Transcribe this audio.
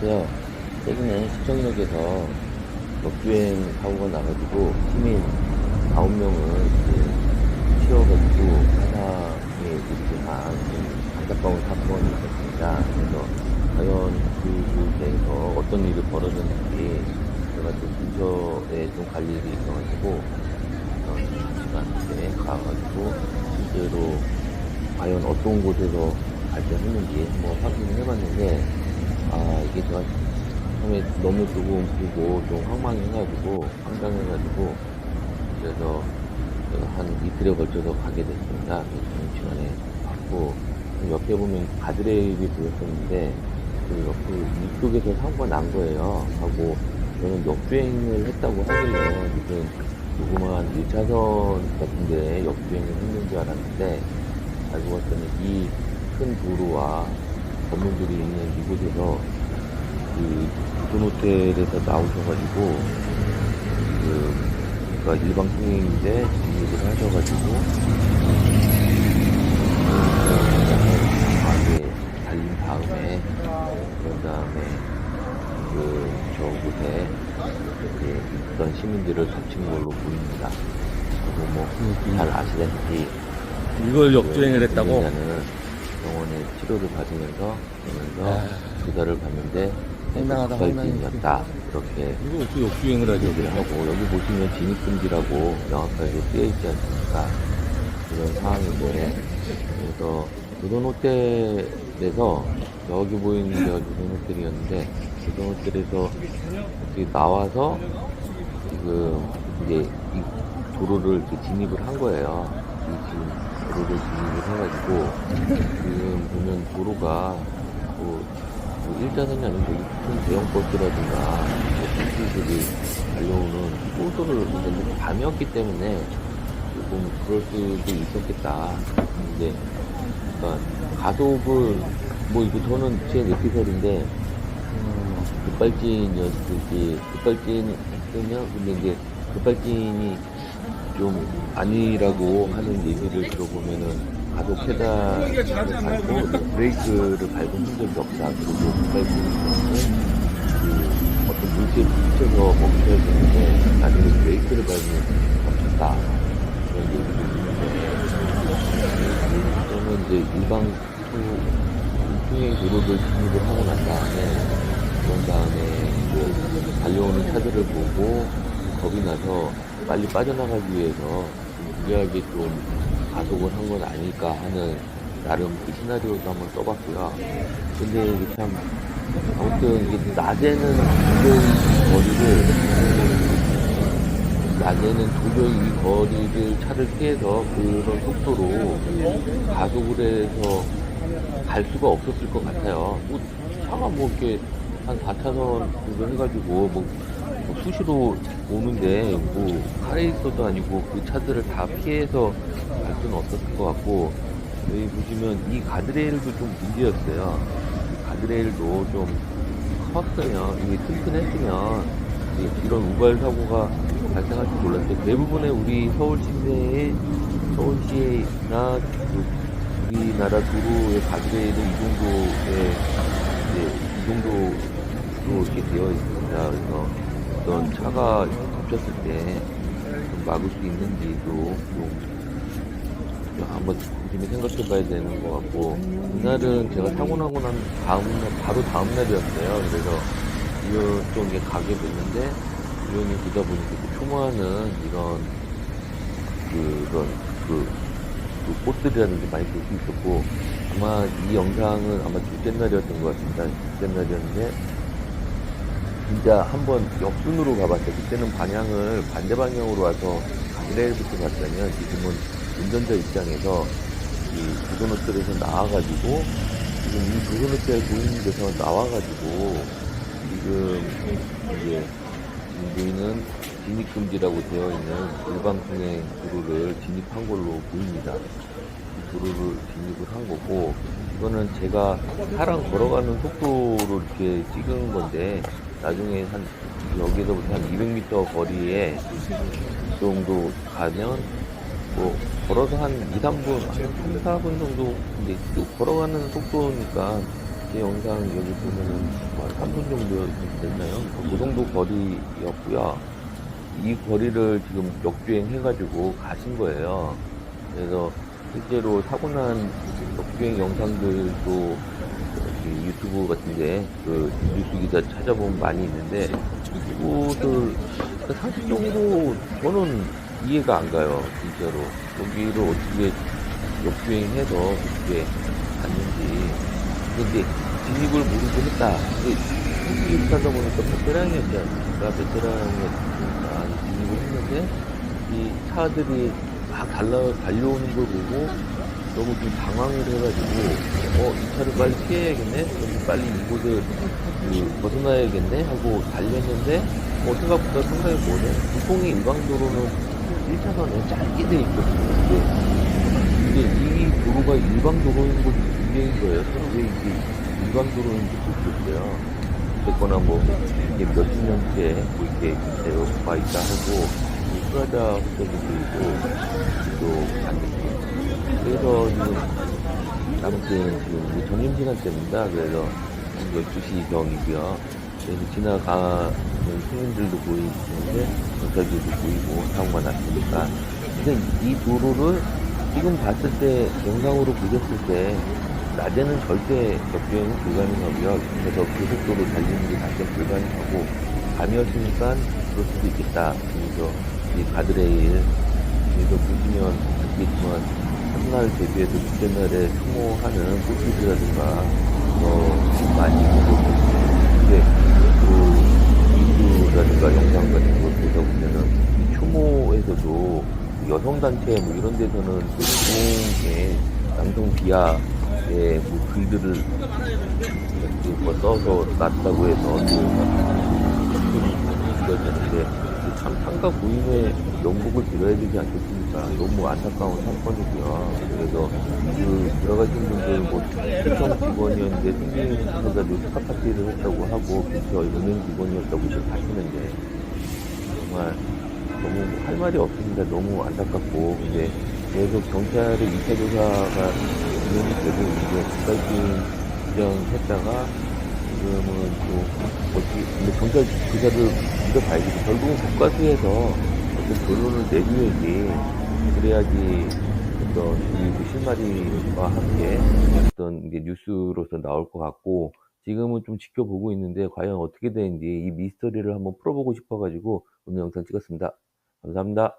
안녕하세요. 최근에 시청역에서 역주행 사고가 나가지고 시민 9명을 치워가지고 사상에 이르한 안타까운 사건이 있었습니다. 그래서 과연 그곳에서 어떤 일이 벌어졌는지 제가 또 근처에 좀 갈 일이 있어가지고 그런 시간대에 가가지고 실제로 과연 어떤 곳에서 발생했는지 한번 확인을 해봤는데 아 이게 제가 처음에 너무 조금 보고 좀 황망해가지고 황당해가지고 그래서 한 이틀에 걸쳐서 가게 됐습니다. 점심 시간에 갔고 그 옆에 보면 가드레일이 보였었는데 그 옆에 이쪽에서 사고가 난 거예요. 하고 저는 역주행을 했다고 하길래 무슨 조그만 1차선 같은데 역주행을 했는 줄 알았는데 알고 봤더니 이 큰 도로와 건물들이 있는 이곳에서 그 부촌호텔에서 나오셔가지고 그 그러니까 일방 통행인데 진입을 하셔가지고 강하게 달린 다음에 그런 다음에 그 저곳에 이렇게 있던 시민들을 덮친 걸로 보입니다. 그리고 뭐잘 아시다시피 이걸 역주행을 했다고? 병원에 치료를 받으면서 그러면서 조사를 받는데 황당하다, 발진이었다 이렇게 이거 어떻게 역주행을 하죠? 하고 여기 보시면 진입금지라고 명확하게 쓰여 있지 않습니까? 그런 상황인데 그래서 조선 호텔에서 여기 보이는 데가 조선 호텔이었는데 조선 호텔에서 이렇게 나와서 지금 이제 이 도로를 이렇게 진입을 한 거예요. 이 지금 도로를 진입을 해가지고 지금 보면 도로가 뭐, 뭐 1차선이 아니고 큰 대형 버스라든가 버스들이 달려오는 소도를 근데 밤이었기 때문에 조금 그럴 수도 있었겠다. 근데 그러니까 가속을 뭐 이거 저는 제 내피셜인데 음, 급발진이었을지 급발진 했으면 근데 이제 급발진이 좀 아니라고 하는 얘기를 들어보면은 가속 페달을 밟고 브레이크를 밟은 흔적이 없다. 그리고 급발진은 그 어떤 물체에 부딪혀서 멈춰야 되는데 나중에 브레이크를 밟으면 멈췄다. 그런 얘기도 있는데 저는 이제 일방 수- 통행 도로를 진입을 하고 난 다음에 그런 다음에 이제 달려오는 차들을 보고 겁이 나서 빨리 빠져나가기 위해서 좀 무리하게 좀 가속을 한 건 아닐까 하는 나름 그 시나리오도 한번 써봤고요. 근데 이게 참 아무튼 이게 낮에는 도저히 거리를 낮에는 도저히 이 거리를 차를 피해서 그런 속도로 가속을 해서 갈 수가 없었을 것 같아요. 뭐 차가 뭐 이렇게 한 4차선 정도 해가지고 뭐, 뭐 수시로 오는데 뭐 카레이서도 아니고 그 차들을 다 피해서 갈 수는 없었을 것 같고 여기 보시면 이 가드레일도 좀 문제였어요. 이 가드레일도 좀 컸으면 이게 튼튼했으면 이런 우발 사고가 발생할 줄 몰랐는데 대부분의 우리 서울 시내에 서울시나 그 우리나라 도로의 가드레일은 이 정도의 이제 이 정도로 이렇게 되어 있습니다. 그래서 어떤 차가 덮쳤을 때좀 막을 수 있는지도 좀 한번 조심히 생각해 봐야 되는 것 같고 그날은 제가 사고 나고 난 다음날 바로 다음 날이었어요. 그래서 이쪽에 가게 됐는데 우연히 보다 보니까 그 표모하는 이런 그런 그, 그 꽃들이라든지 많이 볼 수 있었고 아마 이 영상은 아마 둘째 날이었던 것 같습니다. 둘째 날이었는데 진짜 한번 역순으로 가봤어요. 그때는 방향을 반대 방향으로 와서 가드레일부터 갔다면 지금은 운전자 입장에서 이 조선호텔에서 나와가지고 지금 이 조선호텔 보이는 데서 나와가지고 지금 이제 지금 보이는 진입금지라고 되어 있는 일방통행 도로를 진입한 걸로 보입니다. 이 도로를 진입을 한 거고 이거는 제가 사람 걸어가는 속도로 이렇게 찍은 건데 나중에 한 여기서부터 한 200m 거리에 정도 가면 뭐 걸어서 한 2, 3분, 한 3, 4분 정도 이제 또 걸어가는 속도니까 제 영상 여기 보면은 한 3분 정도 됐나요? 그 정도 거리였고요. 이 거리를 지금 역주행 해가지고 가신 거예요. 그래서 실제로 사고 난 역주행 영상들도 이렇게 유튜브 같은데 그 뉴스 기사 찾아보면 많이 있는데 그것을 상식적으로 저는 이해가 안 가요. 진짜로 여기를 어떻게 역주행해서 그렇게 갔는지 근데 진입을 모르고 했다. 진입을 하다 보니까 베테랑이었지 않습니까? 베테랑이었으니까 진입을 했는데 이 차들이 막 달려오는 걸 보고 너무 좀 당황을 해가지고 어, 이 차를 빨리 피해야겠네? 빨리 이곳을 그, 벗어나야겠네? 하고 달렸는데 어, 생각보다 상당히 뭐네? 보통의 일방도로는 1차선에 짧게 돼 있거든요. 근데 이게 이 도로가 일방도로인 것이 분명인 거예요. 왜 이게 일방도로인지 모르겠어요. 어쨌거나 뭐, 이게 몇십 년째 뭐 이렇게 되어 와 있다 하고, 이 프라자 호텔도 보이고, 또 반대쪽. 지금, 아무튼 지금 이제 점심시간대입니다. 그래서 12시 경이고요. 그래서 지나가는 시민들도 보이는데, 경찰들도 보이고, 사고가 났으니까. 그래서 이 도로를 지금 봤을 때, 영상으로 보셨을 때, 낮에는 절대 역주행은 불가능하고요. 그래서 고속도로 달리는 게 낮에 불가능하고, 밤이었으니까 그럴 수도 있겠다. 그래서 이 가드레일, 그래서 보시면 아시겠지만, 첫날 대비해서 둘째 날에 소모하는 꽃들이라든가, 어, 많이 보고, 근데 그, 뉴스라든가 영상 같은 거 보다 보면은, 이 추모에서도 여성단체 뭐 이런 데서는 소중에 남성 비하의 뭐 글들을 뭐 써서 놨다고 해서 이어졌는데 참 상가 부인의 명복을 빌어야 되지 않겠습니까? 너무 안타까운 사건이고요. 그래서 그 들어가신 분들 뭐 시청 직원이었는데 생긴해가지고 스카 파티를 했다고 하고 근처 은행 직원이었다고 이렇게 하시는데 정말 너무 할 말이 없습니다. 너무 안타깝고 근데 계속 경찰의 2차 조사가 진행이 되고 있는데 국가주행 규정했다가 지금은 또 어떻게 근데 경찰 조사를 믿어봐야겠죠. 결국은 국가수에서 결론을 내려야지 그래야지 어떤 이 실마리와 함께 어떤 이게 뉴스로서 나올 것 같고 지금은 좀 지켜보고 있는데 과연 어떻게 되는지 이 미스터리를 한번 풀어보고 싶어가지고 오늘 영상 찍었습니다. 감사합니다.